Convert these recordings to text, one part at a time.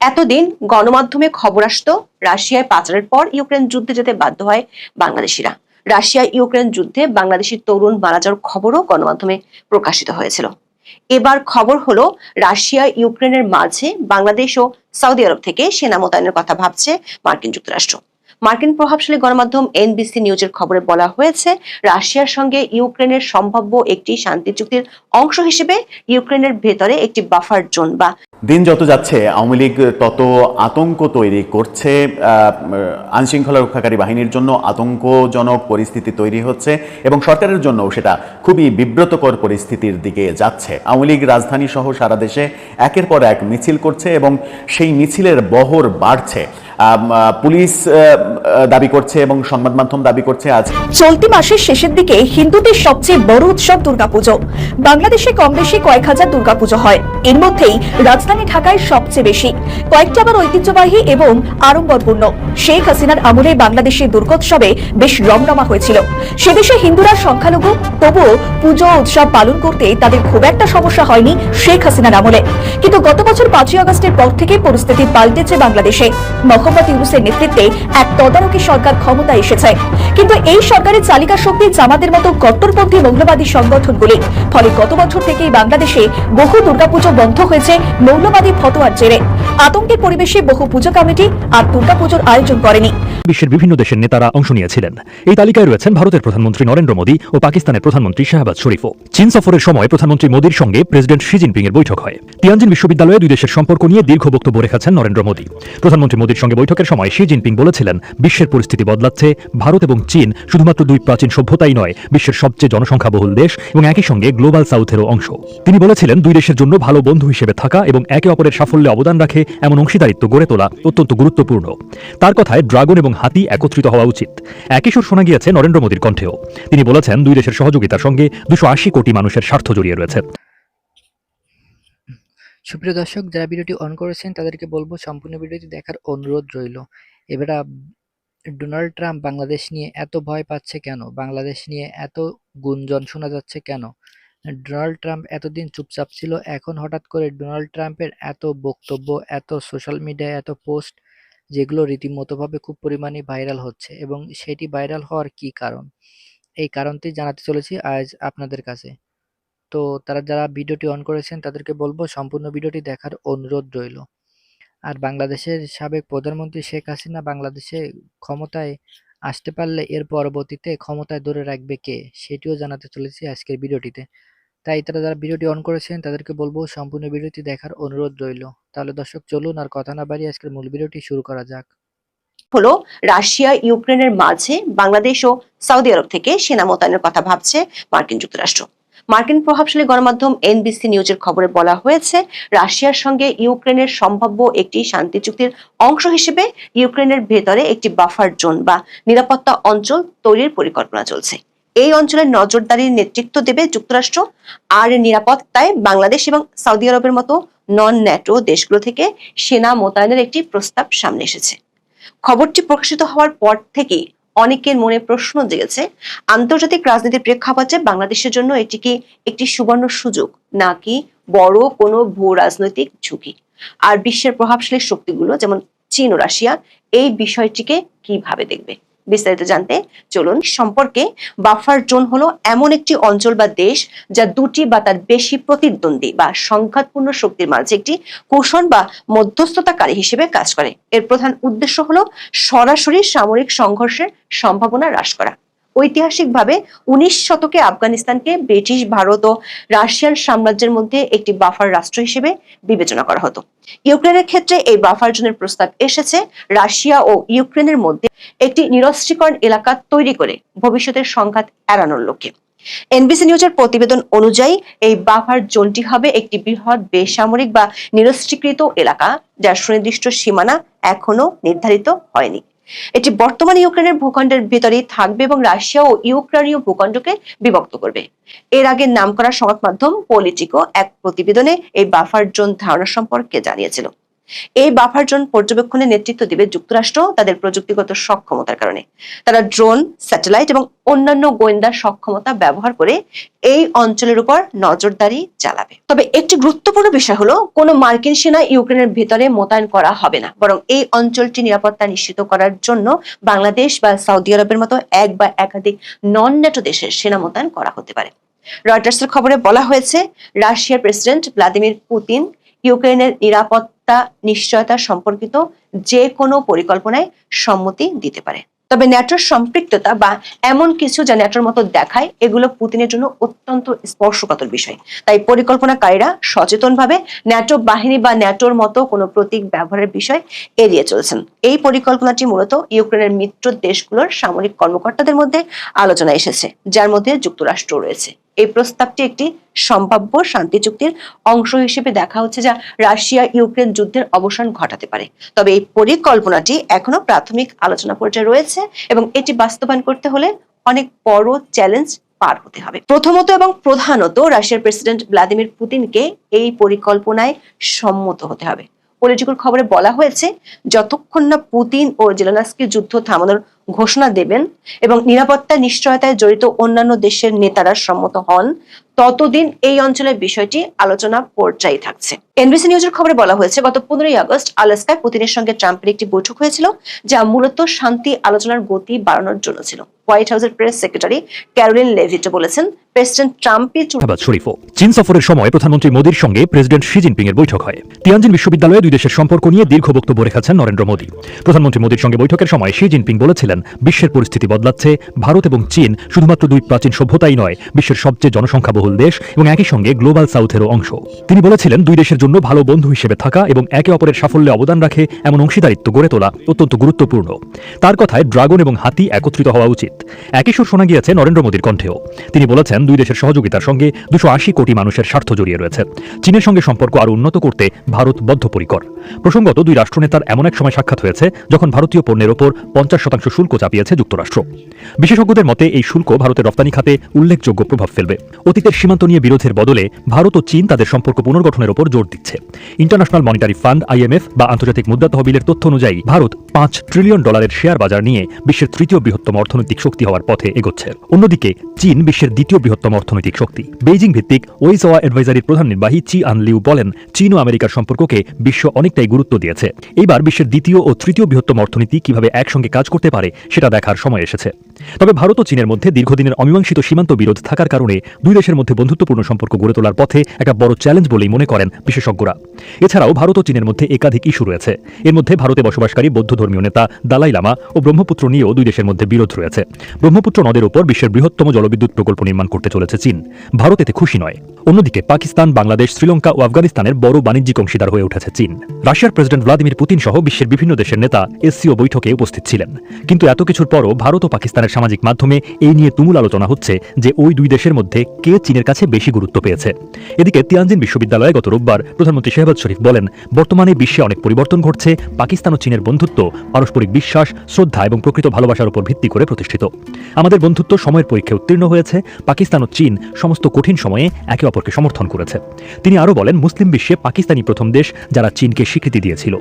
এতদিন গণমাধ্যমে খবর আসতো, রাশিয়ায় পাচারের পর ইউক্রেন যুদ্ধে যেতে বাধ্য হয় বাংলাদেশিরা। রাশিয়া ইউক্রেন যুদ্ধে বাংলাদেশি তরুণ মারা যাওয়ার খবরও গণমাধ্যমে প্রকাশিত হয়েছিল। এবার খবর হলো, রাশিয়া ইউক্রেনের মাঝে বাংলাদেশ ও সৌদি আরব থেকে সেনা মোতায়েনের কথা ভাবছে মার্কিন যুক্তরাষ্ট্র। মার্কিন প্রভাবশালী গণমাধ্যম এনবিসি নিউজের খবরে বলা হয়েছে, রাশিয়ার সঙ্গে ইউক্রেনের সম্ভাব্য একটি শান্তি চুক্তির অংশ হিসেবে ইউক্রেনের ভেতরে একটি বাফার জোন বা দিন যত যাচ্ছে, আওয়ামী লীগ তত আতঙ্ক তৈরি করছে। আইনশৃঙ্খলা রক্ষাকারী বাহিনীর জন্য আতঙ্কজনক পরিস্থিতি তৈরি হচ্ছে এবং সরকারের জন্য সেটা খুবই বিব্রতকর পরিস্থিতির দিকে যাচ্ছে। আওয়ামী লীগ রাজধানী সহ সারা দেশে একের পর এক মিছিল করছে এবং সেই মিছিলের বহর বাড়ছে। পুলিশ দাবি করছে এবং সংবাদ মাধ্যম দাবি করছে আজ। চলতি মাসের শেষের দিকে হিন্দুদের সবচেয়ে বড় উৎসব দুর্গাপুজো। বাংলাদেশে কম বেশি কয়েক হাজার দুর্গাপুজো হয়। এর মধ্যেই রাজধানী ঢাকায় সবচেয়ে বেশি। কয়েকটা আবার ঐতিহ্যবাহী এবং আড়ম্বরপূর্ণ। শেখ হাসিনার আমলে বাংলাদেশের দুর্গোৎসবে বেশ রমরমা হয়েছিল। সে সেদেশে হিন্দুরা সংখ্যালঘু, তবুও পুজো উৎসব পালন করতে তাদের খুব একটা সমস্যা হয়নি শেখ হাসিনার আমলে। কিন্তু গত বছর পাঁচই আগস্টের পর থেকে পরিস্থিতি পাল্টেছে বাংলাদেশে। মোহাম্মদ ইউনুসের নেতৃত্বে এক তদারকি সরকার ক্ষমতায় এসেছে। কিন্তু এই সরকারের চালিকা শক্তি জামাদের মতো কট্টরপন্থী মৌলবাদী সংগঠনগুলি, ফলে গত বছর থেকেই বাংলাদেশে বহু দুর্গাপুজো বন্ধ হয়েছে মৌলবাদী ফতোয়ার জেরে। আতঙ্কের পরিবেশে বহু পুজো কমিটি আর দুর্গাপুজোর আয়োজন করেনি। বিশ্বের বিভিন্ন দেশের নেতারা অংশ নিয়েছিলেন। এই তালিকায় রয়েছেন ভারতের প্রধানমন্ত্রী নরেন্দ্র মোদী ও পাকিস্তানের প্রধানমন্ত্রী শাহবাজ শরীফও। চীন সফরের সময় প্রধানমন্ত্রী মোদীর সঙ্গে প্রেসিডেন্ট শি জিনপিং এর বৈঠক হয়। তিয়ানজিন বিশ্ববিদ্যালয়ে দুই দেশের সম্পর্ক নিয়ে দীর্ঘ বক্তব্য রেখেছেন নরেন্দ্র মোদী। প্রধানমন্ত্রী মোদীর সঙ্গে বৈঠকের সময় শি জিনপিং বলেছিলেন, বিশ্বের পরিস্থিতি বদলাচ্ছে। ভারত এবং চীন শুধুমাত্র দুই প্রাচীন সভ্যতাই নয়, বিশ্বের সবচেয়ে জনসংখ্যাবহুল দেশ এবং একই সঙ্গে গ্লোবাল সাউথেরও অংশ। তিনি বলেছিলেন, দুই দেশের জন্য ভালো বন্ধু হিসেবে থাকা এবং একে অপরের সাফল্যে অবদান রাখে এমন অংশীদারিত্ব গড়ে তোলা অত্যন্ত গুরুত্বপূর্ণ। তার কথায় ড্রাগন এবং হাতি একত্রিত হওয়া উচিত। একই সুর শোনা গিয়েছে নরেন্দ্র মোদীর কণ্ঠেও। তিনি বলেছেন, দুই দেশের সহযোগিতার সঙ্গে দুশো আশি কোটি মানুষের স্বার্থ জড়িয়ে রয়েছে। সুপ্রিয় দর্শক, যারা ভিডিওটি অন করেছেন, তাদেরকে বলব, সম্পূর্ণ ভিডিওটি দেখার অনুরোধ রইল। এবার ডোনাল্ড ট্রাম্প বাংলাদেশ নিয়ে এত ভয় পাচ্ছে কেন? বাংলাদেশ নিয়ে এত গুঞ্জন শোনা যাচ্ছে কেন? ডোনাল্ড ট্রাম্প এতদিন চুপচাপ ছিল, এখন হঠাৎ করে ডোনাল্ড ট্রাম্পের এত বক্তব্য, এত সোশ্যাল মিডিয়ায় এত পোস্ট যেগুলো রীতিমতোভাবে খুব পরিমাণে ভাইরাল হচ্ছে এবং সেটি ভাইরাল হওয়ার কি কারণ? এই কারণটি জানাতে চলেছি আজ আপনাদের কাছে। তো তারা যারা ভিডিওটি অন করেছেন তাদেরকে বলব সম্পূর্ণ ভিডিওটি দেখার অনুরোধ রইল। আর বাংলাদেশের সাবেক প্রধানমন্ত্রী শেখ হাসিনা বাংলাদেশে ক্ষমতায় আসতে পারলে এর পরবর্তীতে ক্ষমতায় ধরে রাখবে কে সেটিও জানাতে চলেছি আজকের ভিডিওটিতে। তাই তারা যারা ভিডিওটি অন করেছেন, তাদেরকে বলব সম্পূর্ণ ভিডিওটি দেখার অনুরোধ রইল। তাহলে দর্শক, চলুন আর কথা না বাড়িয়ে আজকের মূল ভিডিওটি শুরু করা যাক। হলো, রাশিয়া, ইউক্রেনের মাঝে বাংলাদেশ ও সৌদি আরব থেকে সেনা মোতায়েনের কথা ভাবছে মার্কিন যুক্তরাষ্ট্র। মার্কিন প্রভাবশালী গণমাধ্যম এনবিসি নিউজের খবরে বলা হয়েছে, রাশিয়ার সঙ্গে ইউক্রেনের সম্ভাব্য একটি শান্তি চুক্তির অংশ হিসেবে ইউক্রেনের ভেতরে একটি বাফার জোন বা নিরাপত্তা অঞ্চল তৈরির পরিকল্পনা চলছে। এই অঞ্চলের নজরদারির নেতৃত্ব দেবে যুক্তরাষ্ট্র আর নিরাপত্তায় বাংলাদেশ এবং সৌদি আরবের মতো নন ন্যাটো দেশগুলো থেকে সেনা মোতায়েনের একটি প্রস্তাব সামনে এসেছে। খবরটি প্রকাশিত হওয়ার পর থেকেই অনেকের মনে প্রশ্ন জেগেছে, আন্তর্জাতিক রাজনীতির প্রেক্ষাপটে বাংলাদেশের জন্য এটি কি একটি সুবর্ণ সুযোগ, নাকি বড় কোনো ভূ রাজনৈতিক ঝুঁকি? আর বিশ্বের প্রভাবশালী শক্তিগুলো, যেমন চীন ও রাশিয়া, এই বিষয়টিকে কীভাবে দেখবে? বিস্তারিত জানতে চলুন। সম্পর্কে বাফার জোন হলো এমন একটি অঞ্চল বা দেশ যা দুটি বা তার বেশি প্রতিদ্বন্দ্বী বা সংঘাতপূর্ণ শক্তির মাঝে একটি কৌশল বা মধ্যস্থতাকারী হিসেবে কাজ করে। এর প্রধান উদ্দেশ্য হলো সরাসরি সামরিক সংঘর্ষের সম্ভাবনা হ্রাস করা। ঐতিহাসিকভাবে উনিশ শতকে আফগানিস্তানকে ব্রিটিশ, ভারত ও রাশিয়ান সাম্রাজ্যের মধ্যে একটি বাফার রাষ্ট্র হিসেবে বিবেচনা করা হতো। ইউক্রেনের ক্ষেত্রে এই বাফার জোনের প্রস্তাব এসেছে। রাশিয়া ও ইউক্রেনের মধ্যে একটি নিরস্ত্রীকরণ এলাকা তৈরি করে ভবিষ্যতের সংঘাত এড়ানোর লক্ষ্যে। এনবিসি নিউজের প্রতিবেদন অনুযায়ী, এই বাফার জোনটি হবে একটি বৃহৎ, বেসামরিক বা নিরস্ত্রীকৃত এলাকা যার সুনির্দিষ্ট সীমানা এখনও নির্ধারিত হয়নি। এটি বর্তমান ইউক্রেনের ভূখণ্ডের ভিতরেই থাকবে এবং রাশিয়া ও ইউক্রেনীয় ভূখণ্ডকে বিভক্ত করবে। এর আগে নামকরা সংবাদ মাধ্যম পলিটিকো এক প্রতিবেদনে এই বাফার জোন ধারণা সম্পর্কে জানিয়েছিল। এই বাফার জোন পর্যবেক্ষণে নেতৃত্ব দিবে যুক্তরাষ্ট্র তাদের প্রযুক্তিগত সক্ষমতার কারণে। তারা ড্রোন স্যাটেলাইট এবং অন্যান্য গোয়েন্দা সক্ষমতা ব্যবহার করে এই অঞ্চলের উপর নজরদারি চালাবে। তবে একটি গুরুত্বপূর্ণ বিষয় হলো, কোনো মার্কিন সেনা ইউক্রেনের ভেতরে মোতায়েন করা হবে না। বরং এই অঞ্চলটি নিরাপত্তা নিশ্চিত করার জন্য বাংলাদেশ বা সৌদি আরবের মতো এক বা একাধিক নন নেটো দেশের সেনা মোতায়েন করা হতে পারে। রয়টার্সের খবরে বলা হয়েছে, রাশিয়ার প্রেসিডেন্ট ভ্লাদিমির পুতিন ইউক্রেনের নিরাপত্তা নিশ্চয়তা সম্পর্কিত যে কোনো পরিকল্পনায় সম্মতি দিতে পারে। তবে ন্যাটোর সম্পৃক্ততা বা এমন কিছু যা ন্যাটোর মতো দেখায়, এগুলো পুতিনের জন্য অত্যন্ত স্পর্শকাতর বিষয়। তাই পরিকল্পনাকারীরা সচেতনভাবে ন্যাটো বাহিনী বা ন্যাটোর মতো কোনো প্রতীক ব্যবহারের বিষয় এড়িয়ে চলছেন। এই পরিকল্পনাটি মূলত ইউক্রেনের মিত্র দেশগুলোর সামরিক কর্মকর্তাদের মধ্যে আলোচনা এসেছে, যার মধ্যে যুক্তরাষ্ট্র রয়েছে। এই প্রস্তাবটি একটি সম্ভাব্য শান্তি চুক্তির অংশ হিসেবে দেখা হচ্ছে যা রাশিয়া ইউক্রেন যুদ্ধের অবসান ঘটাতে পারে। তবে এই পরিকল্পনাটি এখনও প্রাথমিক আলোচনা পর্যায়ে রয়েছে এবং এটি বাস্তবায়ন করতে হলে অনেক বড় চ্যালেঞ্জ পার হতে হবে। প্রথমত এবং প্রধানত রাশিয়ার প্রেসিডেন্ট ভ্লাদিমির পুতিনকে এই পরিকল্পনায় সম্মত হতে হবে। পলিটিক্যাল খবরে বলা হয়েছে, যতক্ষণ না পুতিন ও জেলানাস্কি যুদ্ধ থামানোর ঘোষণা দেবেন এবং নিরাপত্তা নিশ্চয়তায় জড়িত অন্যান্য দেশের নেতারা সম্মত হন, ততদিন এই অঞ্চলের বিষয়টি আলোচনা পর্যায়ে থাকছে। এনবিসি নিউজের খবরে বলা হয়েছে, গত পনেরোই আগস্ট আলাস্কায় পুতিনের সঙ্গে ট্রাম্পের একটি বৈঠক হয়েছিল, যা মূলত শান্তি আলোচনার গতি বাড়ানোর জন্য ছিল। হোয়াইট হাউসের প্রেস সেক্রেটারি ক্যারোলিন লেভিটো বলেছেন, প্রেসিডেন্ট ট্রাম্পই শরীফও চীন সফরের সময় প্রধানমন্ত্রী মোদীর সঙ্গে প্রেসিডেন্ট শি জিনপিং এর বৈঠক হয়। তিয়ানজিন বিশ্ববিদ্যালয়ে দুই দেশের সম্পর্ক নিয়ে দীর্ঘ বক্তব্য রেখেছেন নরেন্দ্র মোদী। প্রধানমন্ত্রী মোদীর সঙ্গে বৈঠকের সময় শি জিনপিং বলেছিলেন, বিশ্বের পরিস্থিতি বদলাচ্ছে, ভারত এবং চীন শুধুমাত্র দুই প্রাচীন সভ্যতাই নয়, বিশ্বের সবচেয়ে জনসংখ্যাবহুল দেশ এবং একই সঙ্গে গ্লোবাল সাউথেরও অংশ। তিনি বলেছিলেন, দুই দেশের জন্য ভালো বন্ধু হিসেবে থাকা এবং একে অপরের সাফল্যে অবদান রাখে এমন অংশীদারিত্ব গড়ে তোলা অত্যন্ত গুরুত্বপূর্ণ। তার কথায় ড্রাগন এবং হাতি একত্রিত হওয়া উচিত। একই সুর শোনা গিয়েছে নরেন্দ্র মোদীর কণ্ঠেও। তিনি বলেছেন, দুই দেশের সহযোগিতার সঙ্গে দুশো কোটি মানুষের স্বার্থ জড়িয়ে রয়েছে। চীনের সঙ্গে সম্পর্ক আরও উন্নত করতে ভারত বদ্ধপরিকর। প্রসঙ্গত, দুই রাষ্ট্রনেতার এমন এক সময় সাক্ষাৎ হয়েছে, যখন ভারতীয় পণ্যের ওপর পঞ্চাশ শতাংশ শুল্ক চাপিয়েছে যুক্তরাষ্ট্র। বিশেষজ্ঞদের মতে, এই শুল্ক ভারতের রপ্তানি খাতে উল্লেখযোগ্য প্রভাব ফেলবে। অতীতের সীমান্ত নিয়ে বিরোধের বদলে ভারত ও চীন তাদের সম্পর্ক পুনর্গঠনের ওপর জোর দিচ্ছে। ইন্টারন্যাশনাল মনিটারি ফান্ড আইএমএফ বা আন্তর্জাতিক মুদ্রা তহবিলের তথ্য অনুযায়ী, ভারত পাঁচ ট্রিলিয়ন ডলারের শেয়ার বাজার নিয়ে বিশ্বের তৃতীয় বৃহত্তম অর্থনৈতিক শক্তি হওয়ার পথে এগোচ্ছে। অন্যদিকে, চীন বিশ্বের দ্বিতীয় বৃহত্তম অর্থনৈতিক শক্তি। বেইজিং ভিত্তিক ওয়েসওয়া অ্যাডভাইজারির প্রধান নির্বাহী চি আন লিউ বলেন, চীন ও আমেরিকার সম্পর্ককে বিশ্ব অনেকটাই গুরুত্ব দিয়েছে। এইবার বিশ্বের দ্বিতীয় ও তৃতীয় বৃহত্তম অর্থনীতি কীভাবে একসঙ্গে কাজ করতে পারে, সেটা দেখার সময় এসেছে। তবে ভারত ও চীনের মধ্যে দীর্ঘদিনের অমীমাংসিত সীমান্ত বিরোধ থাকার কারণে দুই দেশের মধ্যে বন্ধুত্বপূর্ণ সম্পর্ক গড়ে তোলার পথে একটা বড় চ্যালেঞ্জ বলেই মনে করেন বিশেষজ্ঞরা। এছাড়াও ভারত ও চীনের মধ্যে একাধিক ইস্যু রয়েছে। এর মধ্যে ভারতে বসবাসকারী বৌদ্ধ ধর্মীয় নেতা দালাই লামা ও ব্রহ্মপুত্র নিয়েও দুই দেশের মধ্যে বিরোধ রয়েছে। ব্রহ্মপুত্র নদের উপর বিশ্বের বৃহত্তম জলবিদ্যুৎ প্রকল্প নির্মাণ করতে চলেছে চীন। ভারত এতে খুশি নয়। অন্যদিকে পাকিস্তান, বাংলাদেশ, শ্রীলঙ্কা ও আফগানিস্তানের বড় বাণিজ্যিক অংশীদার হয়ে উঠেছে চীন। রাশিয়ার প্রেসিডেন্ট ভ্লাদিমির পুতিন সহ বিশ্বের বিভিন্ন দেশের নেতা এসসিও বৈঠকে উপস্থিত ছিলেন। কিন্তু এত কিছুর পরও ভারত ও পাকিস্তানের সামাজিক মাধ্যমে এই নিয়ে তুমুল আলোচনা হচ্ছে যে ওই দুই দেশের মধ্যে কে চীনের কাছে বেশি গুরুত্ব পেয়েছে। এদিকে তিয়ানজিন বিশ্ববিদ্যালয়ে গত রোববার প্রধানমন্ত্রী শেহবাজ শরীফ বলেন, বর্তমানে বিশ্বে অনেক পরিবর্তন ঘটছে। পাকিস্তান ও চীনের বন্ধুত্ব, পারস্পরিক বিশ্বাস, শ্রদ্ধা এবং প্রকৃত ভালোবাসার উপর ভিত্তি করে প্রতিষ্ঠিত। আমাদের বন্ধুত্ব সময়ের পরীক্ষায় উত্তীর্ণ হয়েছে, পাকিস্তান ও চীন সমস্ত কঠিন সময়ে একে অপরকে সমর্থন করেছে। তিনি আরও বলেন, মুসলিম বিশ্বে পাকিস্তানি প্রথম দেশ যারা চীনকে স্বীকৃতি দিয়েছিল।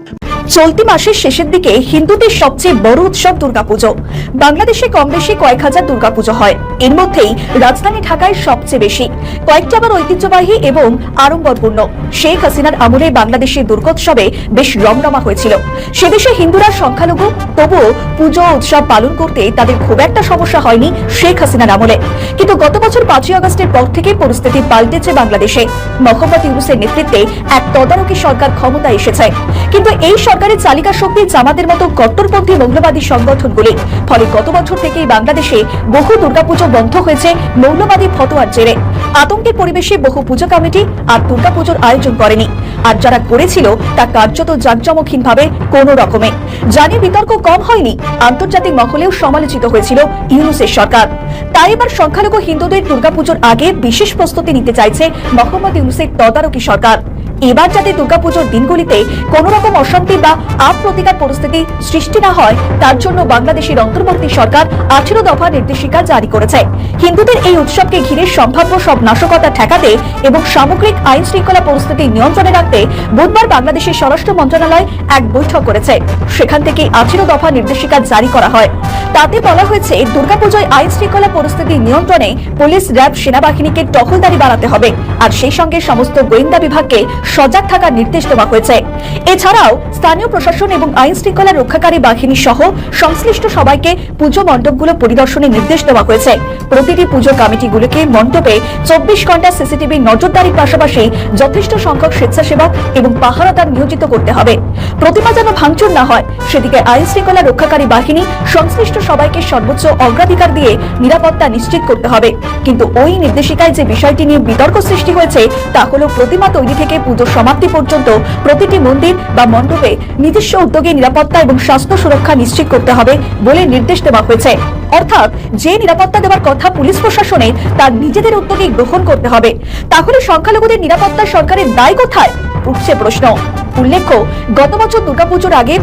চলতি মাসের শেষের দিকে হিন্দুদের সবচেয়ে বড় উৎসব দুর্গাপুজো। বাংলাদেশে কম বেশি কয়েক হাজার দুর্গাপুজো হয়। এর মধ্যেই রাজধানী ঢাকায় সবচেয়ে বেশি। কয়েকটা আবার ঐতিহ্যবাহী এবং আড়ম্বরপূর্ণ। শেখ হাসিনার আমলে বাংলাদেশের দুর্গোৎসবে বেশ রমরমা হয়েছিল। সেদেশে হিন্দুরা সংখ্যালঘু, তবুও পুজো উৎসব পালন করতে তাদের খুব একটা সমস্যা হয়নি শেখ হাসিনার আমলে। কিন্তু গত বছর পাঁচই আগস্টের পর থেকে পরিস্থিতি পাল্টেছে বাংলাদেশে। মোহাম্মদ ইউনুসের নেতৃত্বে এক তদারকি সরকার ক্ষমতা এসেছে। কিন্তু এই সরকারের চালিকা শক্তি জামাতের মতো কট্টরপন্থী মৌলবাদী সংগঠনগুলি। ফলে গত বছর থেকেই বাংলাদেশে বহু দুর্গাপুজো বন্ধ হয়েছে মৌলবাদী ফতোয়ার জেরে। আতঙ্কের পরিবেশে বহু পুজো কমিটি আর দুর্গাপুজোর আয়োজন করেনি। আর যারা করেছিল, তা কার্যত জাঁকজমকহীনভাবে কোনো রকমে। জানি বিতর্ক কম হয়নি, আন্তর্জাতিক মহলেও সমালোচিত হয়েছিল ইউনুসের সরকার। তাই এবার সংখ্যালঘু হিন্দুদের দুর্গাপুজোর আগে বিশেষ প্রস্তুতি নিতে চাইছে মোহাম্মদ ইউনুসের তদারকি সরকার। এবার যাতে দুর্গাপুজোর দিনগুলিতে কোনো রকম অশান্তি বা আপ্রতিকার পরিস্থিতি সৃষ্টি না হয়, তার জন্য বাংলাদেশের অন্তর্বর্তী সরকার আঠেরো দফা নির্দেশিকা জারি করেছে। হিন্দুদের এই উৎসবকে ঘিরে সম্ভাব্য সব নাশকতা ঠেকাতে এবং সামগ্রিক আইন শৃঙ্খলা পরিস্থিতি নিয়ন্ত্রণে রাখতে বুধবার বাংলাদেশের স্বরাষ্ট্র মন্ত্রণালয় এক বৈঠক করেছে। সেখান থেকে আঠেরো দফা নির্দেশিকা জারি করা হয়। তাতে বলা হয়েছে, দুর্গাপুজোয় আইন শৃঙ্খলা পরিস্থিতি নিয়ন্ত্রণে পুলিশ, র্যাব, সেনাবাহিনীকে টহলদারি বাড়াতে হবে। আর সেই সঙ্গে সমস্ত গোয়েন্দা বিভাগকে সজাগ থাকার নির্দেশ দেওয়া হয়েছে। এছাড়াও স্থানীয় প্রশাসন এবং আইন শৃঙ্খলা রক্ষাকারী বাহিনী সহ সংশ্লিষ্ট সবাইকে পুজো মণ্ডপগুলো পরিদর্শনের নির্দেশ দেওয়া হয়েছে। প্রতিটি পুজো কমিটিগুলোকে মণ্ডপে চব্বিশ ঘণ্টা সিসিটিভি নজরদারির পাশাপাশি যথেষ্ট সংখ্যক স্বেচ্ছাসেবক এবং পাহারাদার নিয়োজিত করতে হবে। প্রতিমা যেন ভাঙচুর না হয়, সেদিকে আইন শৃঙ্খলা রক্ষাকারী বাহিনী সংশ্লিষ্ট সবাইকে সর্বোচ্চ অগ্রাধিকার দিয়ে নিরাপত্তা নিশ্চিত করতে হবে। কিন্তু ওই নির্দেশিকায় যে বিষয়টি নিয়ে বিতর্ক সৃষ্টি হয়েছে, তা হলো প্রতিমা তৈরি থেকে পুজো সমাপ্তি পর্যন্ত প্রতিটি মন্দির বা মণ্ডপে নিজস্ব উদ্যোগে নিরাপত্তা এবং স্বাস্থ্য সুরক্ষা নিশ্চিত করতে হবে বলে নির্দেশ দেওয়া হয়েছে। অর্থাৎ যে নিরাপত্তা দেওয়ার কথা পুলিশ প্রশাসনে তার নিজেদের উদ্যোগে গ্রহণ করতে হবে। তাহলে সংখ্যালঘুদের নিরাপত্তা সরকারের দায় কোথায়? উঠছে প্রশ্ন। উল্লেখ্য, গত বছর দুর্গাপুজোর আগে